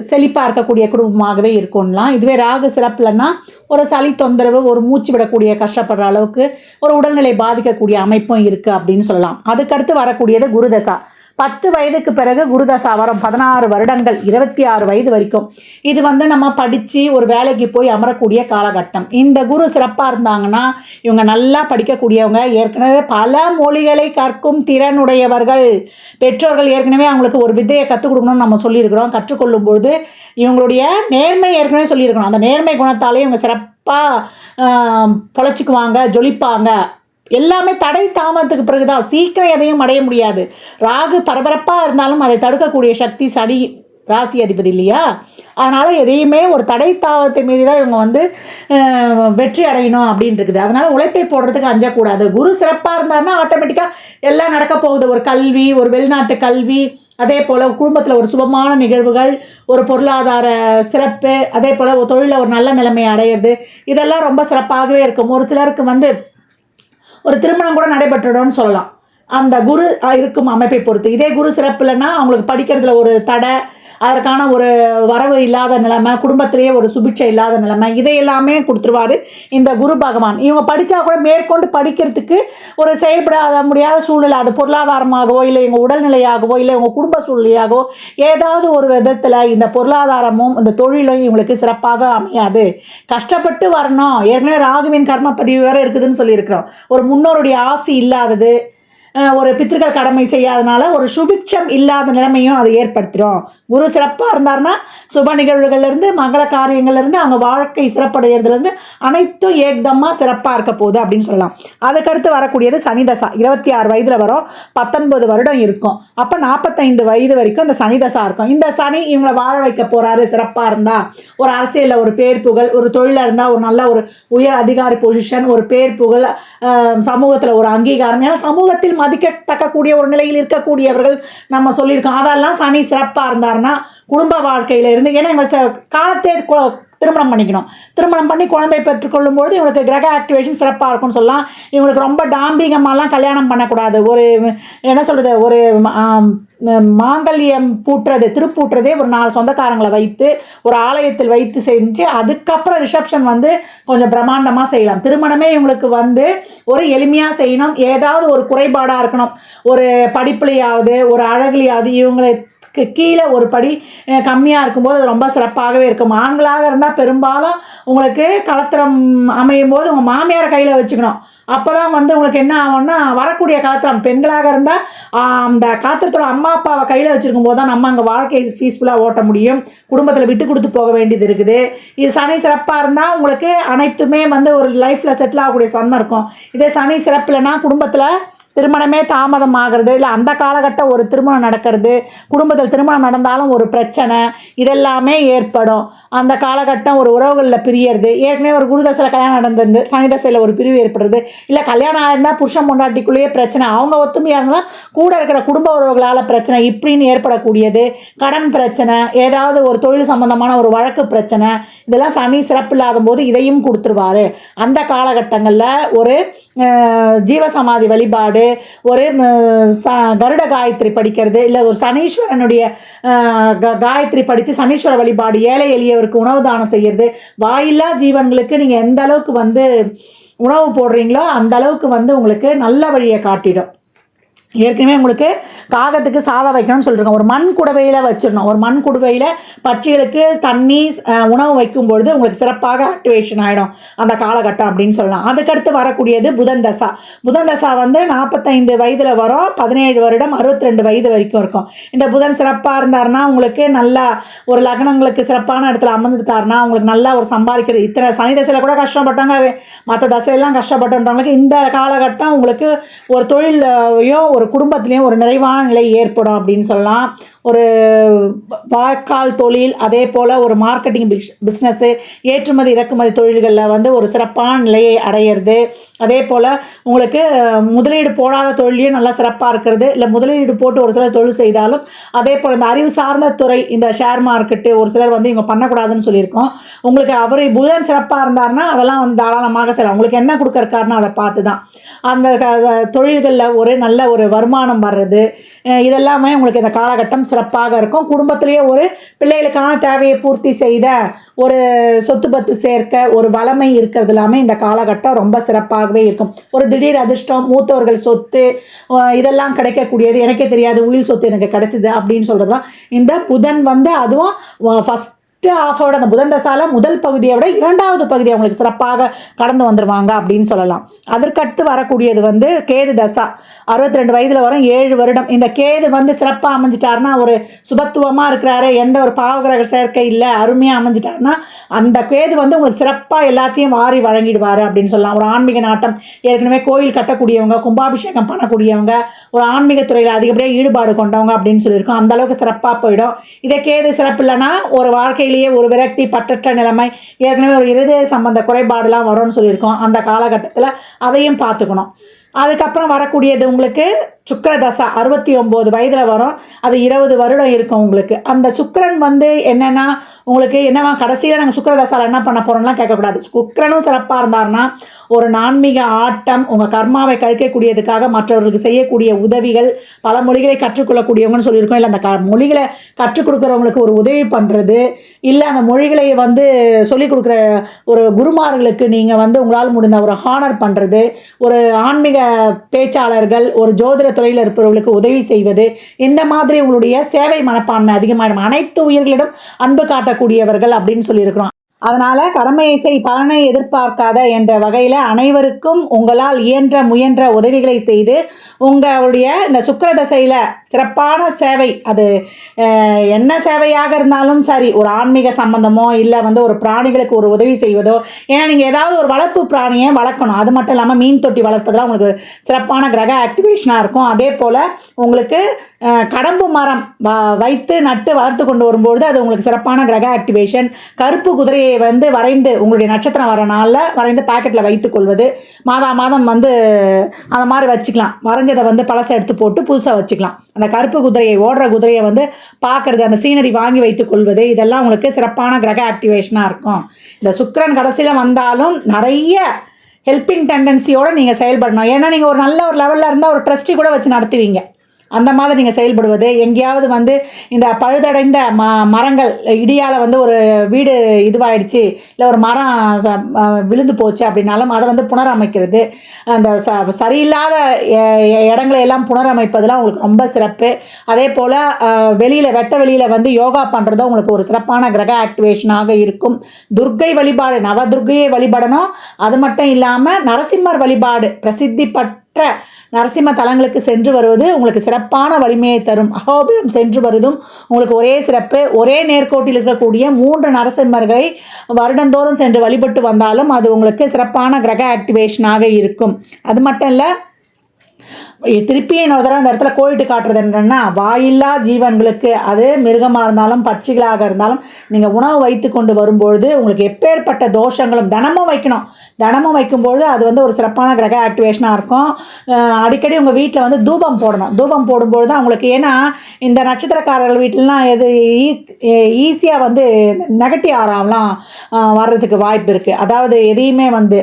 செழிப்பாக இருக்கக்கூடிய குடும்பமாகவே இருக்கும்லாம். இதுவே ராகு சிறப்புலன்னா ஒரு சளி தொந்தரவு ஒரு மூச்சு விடக்கூடிய கஷ்டப்படுற அளவுக்கு ஒரு உடல்நிலை பாதிக்கக்கூடிய அமைப்பும் இருக்குது அப்படின்னு சொல்லலாம். அதுக்கடுத்து வரக்கூடியது குருதசா. பத்து வயதுக்கு பிறகு குருதசா வரும் பதினாறு வருடங்கள் இருபத்தி ஆறு வயது வரைக்கும். இது வந்து நம்ம படித்து ஒரு வேலைக்கு போய் அமரக்கூடிய காலகட்டம். இந்த குரு சிறப்பாக இருந்தாங்கன்னா இவங்க நல்லா படிக்கக்கூடியவங்க. ஏற்கனவே பல மொழிகளை கற்கும் திறனுடையவர்கள். பெற்றோர்கள் ஏற்கனவே அவங்களுக்கு ஒரு வித்தையை கற்றுக் கொடுக்கணும்னு நம்ம சொல்லியிருக்கிறோம். கற்றுக்கொள்ளும் பொழுது இவங்களுடைய நேர்மை ஏற்கனவே சொல்லியிருக்கணும். அந்த நேர்மை குணத்தாலே இவங்க சிறப்பாக பொழைச்சிக்குவாங்க ஜொலிப்பாங்க. எல்லாமே தடை தாமதத்துக்கு பிறகுதான். சீக்கிரம் எதையும் அடைய முடியாது. ராகு பரபரப்பாக இருந்தாலும் அதை தடுக்கக்கூடிய சக்தி சனி ராசி அதிபதி இல்லையா? அதனால் எதையுமே ஒரு தடை தாவத்தை மீறி தான் இவங்க வந்து வெற்றி அடையணும் அப்படின்னு இருக்குது அதனால் உழைப்பை போடுறதுக்கு அஞ்சக்கூடாது. குரு சிறப்பாக இருந்தாருன்னா ஆட்டோமேட்டிக்காக எல்லாம் நடக்க போகுது. ஒரு கல்வி ஒரு வெளிநாட்டு கல்வி அதே போல் குடும்பத்தில் ஒரு சுபமான நிகழ்வுகள் ஒரு பொருளாதார சிறப்பு அதே போல் தொழிலில் ஒரு நல்ல நிலைமை அடையிறது. இதெல்லாம் ரொம்ப சிறப்பாகவே இருக்கும். ஒரு சிலருக்கு வந்து ஒரு திருமணம் கூட நடைபெற்றுடும்னு சொல்லலாம். அந்த குரு இருக்கும் அமைப்பை பொறுத்து. இதே குரு சிறப்பு இல்லைன்னா அவங்களுக்கு படிக்கிறதுல ஒரு தடை அதற்கான ஒரு வரவு இல்லாத நிலைமை குடும்பத்திலேயே ஒரு சுபிட்சை இல்லாத நிலைமை இதையெல்லாமே கொடுத்துருவாரு இந்த குரு பகவான். இவங்க படித்தா கூட மேற்கொண்டு படிக்கிறதுக்கு ஒரு செயல்படாத முடியாத சூழ்நிலை அது பொருளாதாரமாகவோ இல்லை இவங்க உடல்நிலையாகவோ இல்லை இவங்க குடும்ப சூழ்நிலையாகவோ ஏதாவது ஒரு விதத்தில் இந்த பொருளாதாரமும் இந்த தொழிலும் இவங்களுக்கு சிறப்பாக அமையாது. கஷ்டப்பட்டு வரணும். ஏற்கனவே ராகுவின் கர்ம பதிவு வேறு இருக்குதுன்னு சொல்லியிருக்கிறோம். ஒரு முன்னோருடைய ஆசி இல்லாதது ஒரு பித்திருக்கள் கடமை செய்யாதனால ஒரு சுபிட்சம் இல்லாத நிலைமையும் அதை ஏற்படுத்திடும் குரு சிறப்பாக இருந்தாருன்னா சுப நிகழ்வுகள்லேருந்து மங்கள காரியங்கள்லேருந்து அவங்க வாழ்க்கை சிறப்படைகிறதுலேருந்து அனைத்தும் ஏக்தமாக சிறப்பாக இருக்க போகுது அப்படின்னு சொல்லலாம். அதுக்கடுத்து வரக்கூடியது சனிதசா இருபத்தி ஆறு வயதில் வரும் பத்தொன்பது வருடம் இருக்கும். அப்போ நாற்பத்தைந்து வயது வரைக்கும் இந்த சனிதசா இருக்கும். இந்த சனி இவங்களை வாழ வைக்க போகிறாரு சிறப்பாக இருந்தால் ஒரு அரசியலில் ஒரு பேர் புகழ் ஒரு தொழிலாக இருந்தால் ஒரு நல்ல ஒரு உயர் அதிகாரி பொசிஷன் ஒரு பேர் புகழ் சமூகத்தில் ஒரு அங்கீகாரம். ஏன்னா சமூகத்தில் மதிக்கத்தக்கக்கூடிய ஒரு நிலையில் இருக்கக்கூடியவர்கள் நம்ம சொல்லியிருக்கோம். அதெல்லாம் சனி சிறப்பாக இருந்தாருன்னா குடும்ப வாழ்க்கையிலேருந்து ஏன்னா இவங்க ச- காலத்தே கு- திருமணம் பண்ணிக்கணும். திருமணம் பண்ணி குழந்தை பெற்றுக்கொள்ளும் பொழுது இவங்களுக்கு கிரக ஆக்டிவேஷன் சிறப்பாக இருக்கும்னு சொல்லலாம். இவங்களுக்கு ரொம்ப டாம்பிகமாலாம் கல்யாணம் பண்ணக்கூடாது. ஒரு என்ன சொல்கிறது ஒரு மாங்கல்யம் பூட்டுறது திருப்பூட்டுறதே ஒரு நாலு சொந்தக்காரங்களை வைத்து ஒரு ஆலயத்தில் வைத்து செஞ்சு அதுக்கப்புறம் ரிசப்ஷன் வந்து கொஞ்சம் பிரம்மாண்டமாக செய்யலாம். திருமணமே இவங்களுக்கு வந்து ஒரு எளிமையாக செய்யணும். ஏதாவது ஒரு குறைபாடாக இருக்கணும். ஒரு படிப்புலையாவது ஒரு அழகுலையாவது இவங்களை கீழே ஒரு படி கம்மியாக இருக்கும்போது அது ரொம்ப சிறப்பாகவே இருக்கும். ஆண்களாக இருந்தால் பெரும்பாலும் உங்களுக்கு கலத்திரம் அமையும் போது உங்கள் மாமியாரை கையில் வச்சுக்கணும். அப்போ தான் வந்து உங்களுக்கு என்ன ஆகும்னா வரக்கூடிய கலத்திரம் பெண்களாக இருந்தால் அந்த கலத்திரத்தோட அம்மா அப்பாவை கையில் வச்சுருக்கும் போது தான் நம்ம அங்கே வாழ்க்கை பீஸ்ஃபுல்லாக ஓட்ட முடியும். குடும்பத்தில் விட்டு கொடுத்து போக வேண்டியது இருக்குது. இது சனி சிறப்பாக இருந்தால் உங்களுக்கு அனைத்துமே வந்து ஒரு லைஃப்பில் செட்டில் ஆகக்கூடிய சன்மை இருக்கும். இதே சனி சிறப்புலனா குடும்பத்தில் திருமணமே தாமதம் ஆகிறது இல்லை அந்த காலகட்டம் ஒரு திருமணம் நடக்கிறது குடும்பத்தில் திருமணம் நடந்தாலும் ஒரு பிரச்சனை இதெல்லாமே ஏற்படும். அந்த காலகட்டம் ஒரு உறவுகளில் பிரியறது ஏற்கனவே ஒரு குருதசையில் கல்யாணம் நடந்திருந்து சனி தசையில் ஒரு பிரிவு ஏற்படுறது இல்லை கல்யாணம் ஆயிருந்தால் புருஷன் பொண்டாட்டிக்குள்ளேயே பிரச்சனை அவங்க ஒத்துமையாக இருந்தால் கூட இருக்கிற குடும்ப உறவுகளால் பிரச்சனை இப்படின்னு ஏற்படக்கூடியது. கடன் பிரச்சனை ஏதாவது ஒரு தொழில் சம்பந்தமான ஒரு வழக்கு பிரச்சனை இதெல்லாம் சனி சிறப்பு இல்லாத போது இதையும் கொடுத்துருவாரு. அந்த காலகட்டங்களில் ஒரு ஜீவசமாதி வழிபாடு ஒரு ச கருட காயத்ரி படிக்கிறது இல்லை ஒரு சனீஸ்வரனுடைய க- காயத்ரி படித்து சனீஸ்வர வழிபாடு ஏழை எளியவருக்கு உணவு தானம் செய்கிறது வாயில்லா ஜீவன்களுக்கு நீங்கள் எந்த அளவுக்கு வந்து உணவு போடுறீங்களோ அந்த அளவுக்கு வந்து உங்களுக்கு நல்ல வழியை காட்டிடும். ஏற்கனவே உங்களுக்கு காகத்துக்கு சாதம் வைக்கணும்னு சொல்லியிருக்கோம் ஒரு மண் குடவையில் வச்சிடணும். ஒரு மண் குடுவையில் பட்சிகளுக்கு தண்ணி உணவு வைக்கும் பொழுது உங்களுக்கு சிறப்பாக ஆக்டிவேஷன் ஆகிடும் அந்த காலகட்டம் அப்படின்னு சொல்லலாம். அதுக்கடுத்து வரக்கூடியது புதன் தசா. புதன் தசா வந்து நாற்பத்தைந்து வயதில் வரும். பதினேழு வருடம் அறுபத்தி ரெண்டு வயது வரைக்கும் இருக்கும். இந்த புதன் சிறப்பாக இருந்தாருன்னா உங்களுக்கு நல்லா ஒரு லக்னங்களுக்கு சிறப்பான இடத்துல அமர்ந்துட்டாருன்னா உங்களுக்கு நல்லா ஒரு சம்பாதிக்கிறது. இத்தனை சனி தசையில் கூட கஷ்டப்பட்டாங்க. மற்ற தசையெல்லாம் கஷ்டப்பட்டுன்றவங்களுக்கு இந்த காலகட்டம் உங்களுக்கு ஒரு தொழிலையும் ஒரு குடும்பத்திலையும் ஒரு நிறைவான நிலை ஏற்படும் அப்படின்னு சொல்லலாம். ஒரு வாய்க்கால் தொழில் அதே போல் ஒரு மார்க்கெட்டிங் பிஸ் பிஸ்னஸ்ஸு ஏற்றுமதி இறக்குமதி தொழில்களில் வந்து ஒரு சிறப்பான நிலையை அடையிறது. அதே போல் உங்களுக்கு முதலீடு போடாத தொழிலையும் நல்லா சிறப்பாக இருக்கிறது. இல்லை முதலீடு போட்டு ஒரு சிலர் தொழில் செய்தாலும் அதே போல் இந்த அறிவு சார்ந்த துறை இந்த ஷேர் மார்க்கெட்டு ஒரு சிலர் வந்து இவங்க பண்ணக்கூடாதுன்னு சொல்லியிருக்கோம். உங்களுக்கு அவர் புதன் சிறப்பாக இருந்தாருன்னா அதெல்லாம் வந்து தாராளமாக செய்யலாம். உங்களுக்கு என்ன கொடுக்கறக்காருன்னு அதை பார்த்து தான் அந்த க- தொழில்களில் ஒரு நல்ல ஒரு வருமானம் வர்றது. இதெல்லாமே உங்களுக்கு இந்த காலகட்டம் சிறப்பாக இருக்கும். குடும்பத்திலேயே ஒரு பிள்ளைகளுக்கான தேவையை பூர்த்தி செய்த ஒரு சொத்து பத்து சேர்க்க ஒரு வளமை இருக்கிறது எல்லாமே இந்த காலகட்டம் ரொம்ப சிறப்பாகவே இருக்கும். ஒரு திடீர் அதிர்ஷ்டம் மூத்தவர்கள் சொத்து இதெல்லாம் கிடைக்கக்கூடியது எனக்கே தெரியாது உயில் சொத்து எனக்கு கிடைச்சிது அப்படின்னு சொல்கிறது தான் இந்த புதன் வந்து அதுவும் ஃபஸ்ட் ஃபஸ்ட்டு ஆஃபோட அந்த புதன் தசால முதல் பகுதியை விட இரண்டாவது பகுதி அவங்களுக்கு சிறப்பாக கடந்து வந்துருவாங்க அப்படின்னு சொல்லலாம். அதற்கடுத்து வரக்கூடியது வந்து கேது தசா. அறுபத்தி ரெண்டு வயதில் வரும் ஏழு வருடம். இந்த கேது வந்து சிறப்பாக அமைஞ்சிட்டாருன்னா ஒரு சுபத்துவமாக இருக்கிறாரு எந்த ஒரு பாவகிரக சேர்க்கை இல்லை அருமையாக அமைஞ்சிட்டாருன்னா அந்த கேது வந்து உங்களுக்கு சிறப்பாக எல்லாத்தையும் வாரி வழங்கிடுவார் அப்படின்னு சொல்லலாம். ஒரு ஆன்மீக நாட்டம். ஏற்கனவே கோயில் கட்டக்கூடியவங்க கும்பாபிஷேகம் பண்ணக்கூடியவங்க ஒரு ஆன்மீக துறையில் அதிகப்படியாக ஈடுபாடு கொண்டவங்க அப்படின்னு சொல்லியிருக்கோம். அந்த அளவுக்கு சிறப்பாக போயிடும். இதே கேது சிறப்பு இல்லைன்னா ஒரு வாழ்க்கையிலேயே ஒரு விரக்தி பற்றற்ற நிலைமை ஏற்கனவே ஒரு இருதய சம்பந்த குறைபாடுலாம் வரும்னு சொல்லியிருக்கோம். அந்த காலகட்டத்தில் அதையும் பார்த்துக்கணும். அதுக்கப்புறம் வரக்கூடியது உங்களுக்கு சுக்கரதசா அறுபத்தி ஒம்பது வயதில் வரும். அது இருபது வருடம் இருக்கும் உங்களுக்கு. அந்த சுக்கரன் வந்து என்னென்னா உங்களுக்கு என்னவா கடைசியில் நாங்கள் சுக்கரதசாவில் என்ன பண்ண போகிறோம்லாம் கேட்கக்கூடாது. சுக்கரனும் சிறப்பாக இருந்தார்னா ஒரு நான்மீக ஆட்டம் உங்கள் கர்மாவை கழிக்கக்கூடியதுக்காக மற்றவர்களுக்கு செய்யக்கூடிய உதவிகள் பல மொழிகளை கற்றுக்கொள்ளக்கூடியவங்கன்னு சொல்லியிருக்கோம். இல்லை அந்த க மொழிகளை கற்றுக் கொடுக்குறவங்களுக்கு ஒரு உதவி பண்ணுறது இல்லை அந்த மொழிகளை வந்து சொல்லிக் கொடுக்குற ஒரு குருமார்களுக்கு நீங்கள் வந்து உங்களால் முடிந்த ஒரு ஹானர் பண்ணுறது ஒரு ஆன்மீக பேச்சாளர்கள் ஒரு ஜோதிட துறையில் இருப்பவர்களுக்கு உதவி செய்வது இந்த மாதிரி உங்களுடைய சேவை மனப்பான்மை அதிகமாகிடும் அனைத்து உயிர்களிடம் அன்பு காட்டக்கூடியவர்கள் அப்படின்னு சொல்லியிருக்கிறோம். அதனால் கடமையை செய் பலனை எதிர்பார்க்காத என்ற வகையில் அனைவருக்கும் உங்களால் இயன்ற முயன்ற உதவிகளை செய்து உங்களுடைய இந்த சுக்கிர தசையில் சிறப்பான சேவை அது என்ன சேவையாக இருந்தாலும் சரி ஒரு ஆன்மீக சம்பந்தமோ இல்லை வந்து ஒரு பிராணிகளுக்கு ஒரு உதவி செய்வதோ ஏன்னா நீங்கள் ஏதாவது ஒரு வளர்ப்பு பிராணியை வளர்க்கணும். அது மட்டும் இல்லாமல் மீன் தொட்டி வளர்ப்பதெல்லாம் உங்களுக்கு சிறப்பான கிரக ஆக்டிவேஷனாக இருக்கும். அதே போல் உங்களுக்கு கடம்பு மரம் வ- வைத்து நட்டு வளர்த்து கொண்டு வரும்பொழுது அது உங்களுக்கு சிறப்பான கிரக ஆக்டிவேஷன். கருப்பு குதிரையை வந்து வரைந்து உங்களுடைய நட்சத்திரம் வர நாளில் வரைந்து பாக்கெட்டில் வைத்துக்கொள்வது மாதா மாதம் வந்து அந்த மாதிரி வச்சுக்கலாம். வரைஞ்சதை வந்து பழசை எடுத்து போட்டு புதுசாக வச்சுக்கலாம். அந்த கருப்பு குதிரையை ஓடுற குதிரையை வந்து பார்க்கறது அந்த சீனரி வாங்கி வைத்துக்கொள்வது இதெல்லாம் உங்களுக்கு சிறப்பான கிரக ஆக்டிவேஷனாக இருக்கும். இந்த சுக்கரன் கடைசியில் வந்தாலும் நிறைய ஹெல்பிங் டெண்டன்சியோடு நீங்கள் செயல்படணும். ஏன்னா நீங்கள் ஒரு நல்ல ஒரு லெவலில் இருந்தால் ஒரு ட்ரஸ்டி கூட வச்சு நடத்துவீங்க. அந்த மாதிரி நீங்கள் செயல்படுவது. எங்கேயாவது வந்து இந்த பழுதடைந்த ம மரங்கள் இடியால் வந்து ஒரு வீடு இதுவாயிடுச்சு இல்லை ஒரு மரம் ச- விழுந்து போச்சு அப்படின்னாலும் அதை வந்து புனரமைக்கிறது. அந்த ச சரியில்லாத இடங்களை எல்லாம் புனரமைப்பதெல்லாம் உங்களுக்கு ரொம்ப சிறப்பு. அதே போல் வெளியில் வெட்ட வெளியில் வந்து யோகா பண்ணுறதும் உங்களுக்கு ஒரு சிறப்பான கிரக ஆக்டிவேஷனாக இருக்கும். துர்க்கை வழிபாடு நவதுர்க்கையை வழிபடணும். அது மட்டும் இல்லாமல் நரசிம்மர் வழிபாடு பிரசித்தி பட் பெற்ற நரசிம்ம தலங்களுக்கு சென்று வருவது உங்களுக்கு சிறப்பான வலிமையை தரும். அகோபிலம் சென்று வருவதும் உங்களுக்கு ஒரே சிறப்பு. ஒரே நேர்கோட்டில் இருக்கக்கூடிய மூன்று நரசிம்மர்களை வருடந்தோறும் சென்று வழிபட்டு வந்தாலும் அது உங்களுக்கு சிறப்பான கிரக ஆக்டிவேஷனாக இருக்கும். அது மட்டும் இல்லை திருப்பி இன்னொரு தடவை அந்த இடத்துல கோயிட்டு காட்டுறது என்னென்னா வாயில்லா ஜீவன்களுக்கு அது மிருகமாக இருந்தாலும் பட்சிகளாக இருந்தாலும் நீங்கள் உணவு வைத்து கொண்டு வரும்பொழுது உங்களுக்கு எப்பேற்பட்ட தோஷங்களும் தினமும் வைக்கணும். தினமும் வைக்கும்பொழுது அது வந்து ஒரு சிறப்பான கிரக ஆக்டிவேஷனாக இருக்கும். அடிக்கடி உங்கள் வீட்டில் வந்து தூபம் போடணும். தூபம் போடும்பொழுது தான் உங்களுக்கு ஏன்னா இந்த நட்சத்திரக்காரர்கள் வீட்டிலலாம் எது ஈஸியாக வந்து நெகட்டிவ் ஆறாம்லாம் வர்றதுக்கு வாய்ப்பு இருக்குது அதாவது எதையுமே வந்து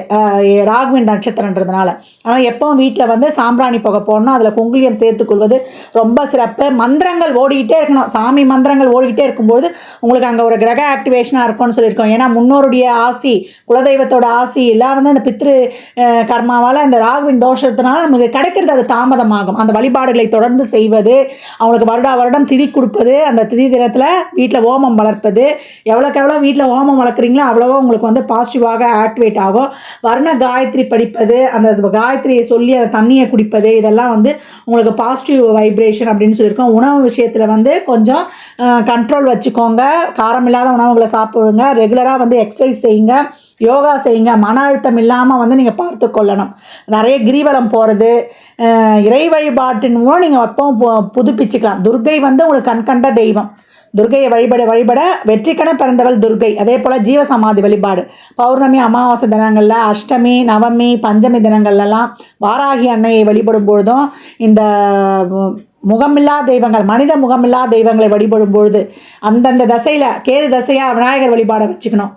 ராகுவின் நட்சத்திரன்றதுனால. ஆனால் எப்பவும் வீட்டில் வந்து சாம்பிராணி புகை போடணும். அதில் குங்குலியம் சேர்த்துக்கொள்வது ரொம்ப சிறப்பு. மந்திரங்கள் ஓடிக்கிட்டே இருக்கணும். சாமி மந்திரங்கள் ஓடிக்கிட்டே இருக்கும்போது உங்களுக்கு அங்கே ஒரு கிரக ஆக்டிவேஷனாக இருக்கும்னு சொல்லியிருக்கோம். ஏன்னா முன்னோருடைய ஆசி குலதெய்வத்தோட ஆசி எல்லாம் வந்து அந்த பித்ரு கர்மாவால் அந்த ராகுவின் தோஷத்தினால நமக்கு கிடைக்கிறது அது தாமதமாகும். அந்த வழிபாடுகளை தொடர்ந்து செய்வது அவங்களுக்கு வருடா வருடம் திதி கொடுப்பது அந்த திதி தினத்தில் வீட்டில் ஓமம் வளர்ப்பது எவ்வளோக்கு எவ்வளோ வீட்டில் ஓமம் வளர்க்குறீங்களோ அவ்வளோவா உங்களுக்கு வந்து பாசிட்டிவாக ஆக்டிவேட் ஆகும். வர்ண காயத்ரி படிப்பது அந்த காயத்ரியை சொல்லி அந்த தண்ணியை குடிப்பது இதெல்லாம் வந்து உங்களுக்கு பாசிட்டிவ் வைப்ரேஷன் அப்படின்னு சொல்லியிருக்கோம். உணவு விஷயத்தில் வந்து கொஞ்சம் கண்ட்ரோல் வச்சுக்கோங்க. காரம் இல்லாத உணவுகளை சாப்பிடுங்க. ரெகுலராக வந்து எக்ஸசைஸ் செய்யுங்க. யோகா செய்யுங்க. மன அழுத்தம் இல்லாமல் வந்து நீங்கள் பார்த்து கொள்ளணும் நிறைய கிரிவலம் போகிறது இறை வழிபாட்டின் மூலம் நீங்கள் எப்பவும் பு- புதுப்பிச்சுக்கலாம். துர்கை வந்து உங்களுக்கு கண்கண்ட தெய்வம். துர்கையை வழிபட வழிபட வெற்றிக்கென பிறந்தவள் துர்கை. அதே போல் ஜீவசமாதி வழிபாடு. பௌர்ணமி அமாவாசை தினங்களில் அஷ்டமி நவமி பஞ்சமி தினங்கள்லாம் வாராகி அன்னையை வழிபடும் பொழுதும் இந்த முகமில்லா தெய்வங்கள் மனித முகமில்லா தெய்வங்களை வழிபடும் பொழுது அந்தந்த தசையில் கேது தசையாக விநாயகர் வழிபாடை வச்சுக்கணும்.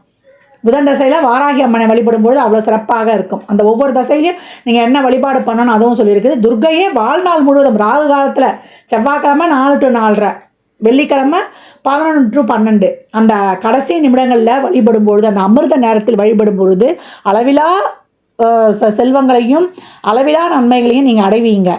புதன் தசையில் வாராகி அம்மனை வழிபடும் பொழுது அவ்வளோ சிறப்பாக இருக்கும். அந்த ஒவ்வொரு தசையிலையும் நீங்கள் என்ன வழிபாடு பண்ணணும் அதுவும் சொல்லியிருக்குது. துர்க்கையே வாழ்நாள் முழுவதும் ராகு காலத்தில் செவ்வாய்க்கிழமை நாலு டு நாலரை. வெள்ளிக்கிழமை பதினொன்று டு பன்னெண்டு. அந்த கடைசி நிமிடங்களில் வழிபடும் பொழுது அந்த அமிர்த நேரத்தில் வழிபடும் பொழுது அளவிலா செல்வங்களையும் அளவிலா நன்மைகளையும் நீங்கள் அடைவீங்க.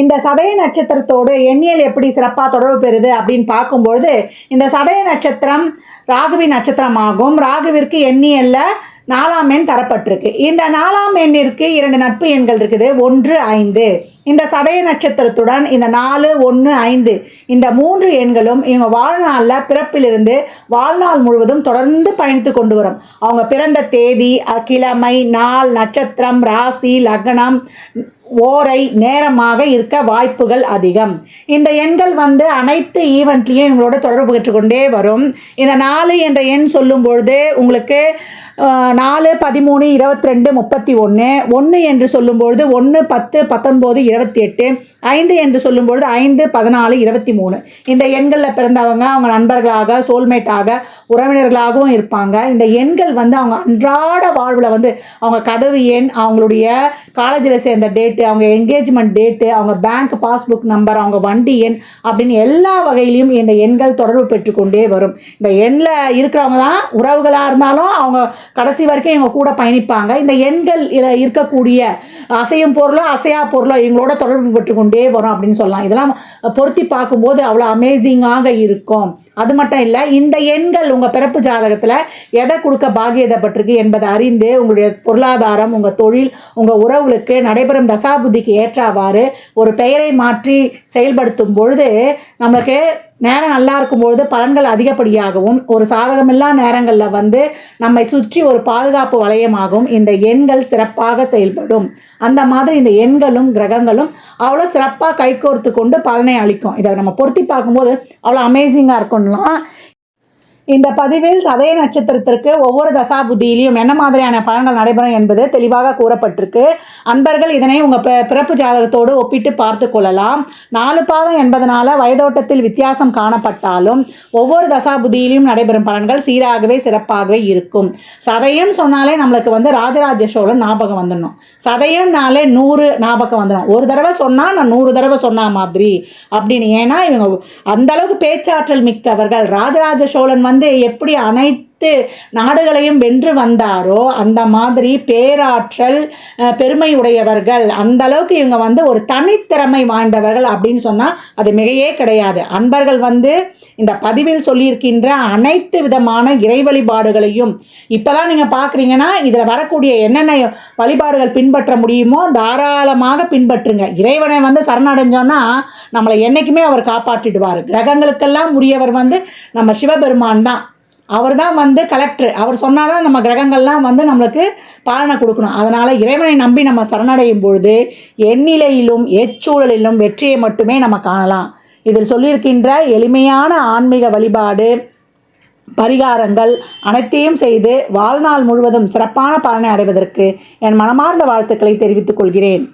இந்த சதய நட்சத்திரத்தோடு எண்ணியல் எப்படி சிறப்பாக தொடர்பு பெறுது அப்படின்னு பார்க்கும்பொழுது இந்த சதய நட்சத்திரம் ராகுவின் நட்சத்திரமாகும். ராகுவிற்கு எண்ணியலில் நாலாம் எண் தரப்பட்டிருக்கு. இந்த நாலாம் எண்ணிற்கு இரண்டு நட்பு எண்கள் இருக்குது. ஒன்று ஐந்து. இந்த சதய நட்சத்திரத்துடன் இந்த நாலு ஒன்று ஐந்து. இந்த மூன்று எண்களும் இவங்க வாழ்நாளில் பிறப்பிலிருந்து வாழ்நாள் முழுவதும் தொடர்ந்து பயணித்து கொண்டு வரும். அவங்க பிறந்த தேதி கிழமை நாள் நட்சத்திரம் ராசி லக்னம் ஓரை நேரமாக இருக்க வாய்ப்புகள் அதிகம். இந்த எண்கள் வந்து அனைத்து ஈவெண்ட்லேயும் இவங்களோட தொடர்பு பெற்றுக்கொண்டே வரும். இந்த நாலு என்ற எண் சொல்லும் பொழுது உங்களுக்கு நாலு பதிமூணு இருபத்தி ரெண்டு முப்பத்தி ஒன்று ஒன்று என்று சொல்லும்பொழுது ஒன்று பத்து பத்தொன்பது இருபத்தி எட்டு ஐந்து என்று சொல்லும்பொழுது ஐந்து பதினாலு இருபத்தி மூணு இந்த எண்களில் பிறந்தவங்க அவங்க நண்பர்களாக சோல்மேட்டாக உறவினர்களாகவும் இருப்பாங்க. இந்த எண்கள் வந்து அவங்க அன்றாட வாழ்வில் வந்து அவங்க கதவு எண் அவங்களுடைய காலேஜில் சேர்ந்த டேட் டேட்டு அவங்க என்கேஜ்மெண்ட் டேட்டு அவங்க பேங்க் பாஸ்புக் நம்பர் அவங்க வண்டி எண் அப்படின்னு எல்லா வகையிலையும் இந்த எண்கள் தொடர்பு பெற்றுக்கொண்டே வரும். இந்த எண்ணில் இருக்கிறவங்க தான் உறவுகளாக இருந்தாலும் அவங்க கடைசி வரைக்கும் இவங்க கூட பயணிப்பாங்க. இந்த எண்கள் இல- இருக்கக்கூடிய அசையும் பொருளோ அசையா பொருளோ இவங்களோட தொடர்பு பெற்றுக்கொண்டே வரும் அப்படின்னு சொல்லலாம். இதெல்லாம் பொருத்தி பார்க்கும்போது அவ்வளோ அமேசிங்காக இருக்கும். அது மட்டும் இல்லை இந்த எண்கள் உங்கள் பிறப்பு ஜாதகத்தில் எதை கொடுக்க பாகியதப்பட்டிருக்கு என்பதை அறிந்து உங்களுடைய பொருளாதாரம் உங்கள் தொழில் உங்கள் உறவுகளுக்கு நடைபெறும் தசாபுத்திக்கு ஏற்றாவாறு ஒரு பெயரை மாற்றி செயல்படுத்தும் பொழுது நம்மளுக்கு நேரம் நல்லா இருக்கும்பொழுது பலன்கள் அதிகப்படியாகவும் ஒரு சாதகமில்லா நேரங்களில் வந்து நம்மை சுற்றி ஒரு பாதுகாப்பு வளையமாகவும் இந்த எண்கள் சிறப்பாக செயல்படும். அந்த மாதிரி இந்த எண்களும் கிரகங்களும் அவ்வளோ சிறப்பாக கைகோர்த்து கொண்டு பலனை அளிக்கும். இதை நம்ம பொருத்தி பார்க்கும்போது அவ்வளோ அமேசிங்காக இருக்கும்லாம். இந்த பதிவில் சதய நட்சத்திரத்திற்கு ஒவ்வொரு தசாபுத்தியிலையும் என்ன மாதிரியான பலன்கள் நடைபெறும் என்பது தெளிவாக கூறப்பட்டிருக்கு. அன்பர்கள் இதனை உங்கள் ப பிறப்பு ஜாதகத்தோடு ஒப்பிட்டு பார்த்து கொள்ளலாம். நாலு பாதம் என்பதனால வயதோட்டத்தில் வித்தியாசம் காணப்பட்டாலும் ஒவ்வொரு தசாபுத்தியிலையும் நடைபெறும் பலன்கள் சீராகவே சிறப்பாகவே இருக்கும். சதயம் சொன்னாலே நம்மளுக்கு வந்து ராஜராஜ சோழன் ஞாபகம் வந்துடணும். சதயம்னாலே நூறு ஞாபகம் வந்துடும் ஒரு தடவை சொன்னால் நான் நூறு தடவை சொன்ன மாதிரி. அப்படின்னு ஏன்னா இவங்க அந்தளவுக்கு பேச்சாற்றல் மிக்கவர்கள். ராஜராஜ சோழன் வந்து எப்படி அனைத்து நாடுகளையும் வென்று வந்தாரோ அந்த மாதிரி பேராற்றல் பெருமை உடையவர்கள் அந்த அளவுக்கு இவங்க வந்து ஒரு தனித்திறமை வாய்ந்தவர்கள் அப்படின்னு சொன்னால் அது மிகையே கிடையாது. அன்பர்கள் வந்து இந்த பதிவில் சொல்லியிருக்கின்ற அனைத்து விதமான இறை வழிபாடுகளையும் இப்போதான் நீங்கள் பார்க்குறீங்கன்னா இதில் வரக்கூடிய என்னென்ன வழிபாடுகள் பின்பற்ற முடியுமோ தாராளமாக பின்பற்றுங்க. இறைவனை வந்து சரணடைஞ்சோன்னா நம்மளை என்றைக்குமே அவர் காப்பாற்றிடுவார். கிரகங்களுக்கெல்லாம் உரியவர் வந்து நம்ம சிவபெருமான் தான். அவர் தான் வந்து கலெக்டர் அவர் சொன்னால் தான் நம்ம கிரகங்கள்லாம் வந்து நம்மளுக்கு பாலனை கொடுக்கணும். அதனால் இறைவனை நம்பி நம்ம சரணடையும் பொழுது எந்நிலையிலும் எச்சூழலிலும் வெற்றியை மட்டுமே நம்ம காணலாம். இதில் சொல்லியிருக்கின்ற எளிமையான ஆன்மீக வழிபாடு பரிகாரங்கள் அனைத்தையும் செய்து வாழ்நாள் முழுவதும் சிறப்பான பலனை அடைவதற்கு என் மனமார்ந்த வாழ்த்துக்களை தெரிவித்துக் கொள்கிறேன்.